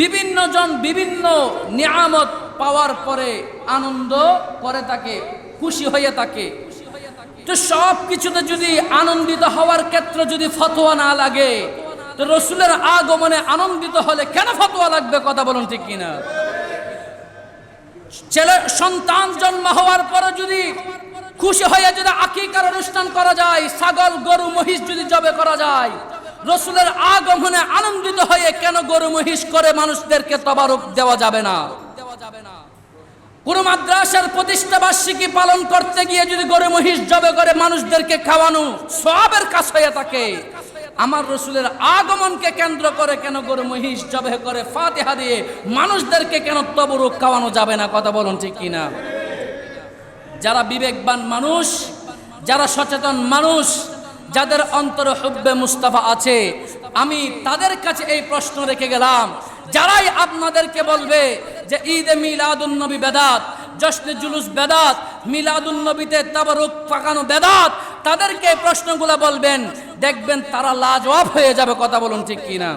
বিভিন্ন জন বিভিন্ন নিয়ামত পাওয়ার পরে আনন্দ করে তাকে খুশি হয়ে থাকে। তো সব কিছুতে যদি আনন্দিত হওয়ার ক্ষেত্রে যদি ফতোয়া না লাগে, তো রসুলের আগমনে আনন্দিত হলে কেন ফতোয়া লাগবে কথা বলুন ঠিক কিনা? ছেলে, সন্তান জন্ম হওয়ার পরে যদি খুশি হয়ে যদি আকিকার অনুষ্ঠান করা যায়, ছাগল, গরু, মহিষ যদি জবে করা যায় রসুলের আগমনে আনন্দিত হয়ে কেন গরু মহিষ করে মানুষদেরকে তবারক দেওয়া যাবে না? কোন মাদ্রাসার প্রতিষ্ঠা বার্ষিকী পালন করতে গিয়ে যদি গরু মহিষ জবে করে মানুষদেরকে খাওয়ানো সবের কাজ হয়ে থাকে, আমার রসুলের আগমনকে কেন্দ্র করে কেন গরু মহিষ জবে করে ফাতেহা দিয়ে মানুষদেরকে কেন তবরুক খাওয়ানো যাবে না? কথা বলুন ঠিক কিনা? যারা বিবেকবান মানুষ, যারা সচেতন মানুষ যাদের অন্তরে হুব্বে মুস্তাফা আছে, আমি তাদের কাছে এই প্রশ্ন রেখে গেলাম। যারাই আপনাদেরকে বলবে যে ঈদে মিলাদুন নবী বেদাত, জশ্নে জুলুস বেদাত, মিলাদুন নবীতে তাবারুক পাকানো বেদাত, তাদেরকে এই প্রশ্নগুলো বলবেন, দেখবেন তারা লাজওয়াব হয়ে যাবে, কথা বলুন ঠিক কিনা।